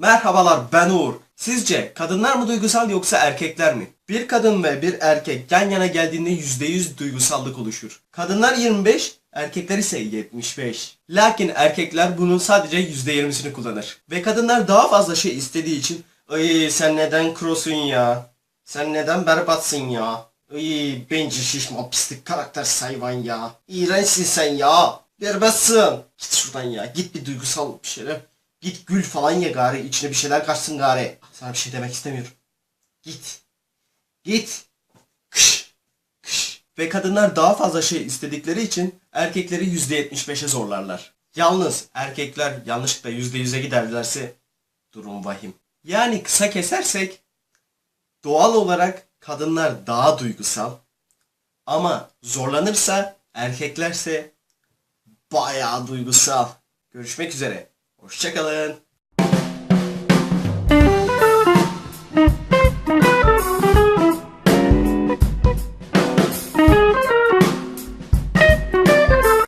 Merhabalar ben Uğur. Sizce kadınlar mı duygusal yoksa erkekler mi? Bir kadın ve bir erkek yan yana geldiğinde %100 duygusallık oluşur. Kadınlar 25, erkekler ise 75. Lakin erkekler bunun sadece %20'sini kullanır. Ve kadınlar daha fazla şey istediği için Ay sen neden krosun ya? Sen neden berbatsın ya? Ay bence şişman pislik karakter hayvan ya. İğrençsin sen ya. Berbatsın. Git şuradan ya. Git bir duygusal bir şeyler. Git gül falan ye gari. İçine bir şeyler kaçsın gari. Sana bir şey demek istemiyorum. Git. Git. Kış. Kış. Ve kadınlar daha fazla şey istedikleri için erkekleri %75'e zorlarlar. Yalnız erkekler yanlışlıkla %100'e giderlerse durum vahim. Yani kısa kesersek doğal olarak kadınlar daha duygusal ama zorlanırsa erkeklerse bayağı duygusal. Görüşmek üzere. Check you later.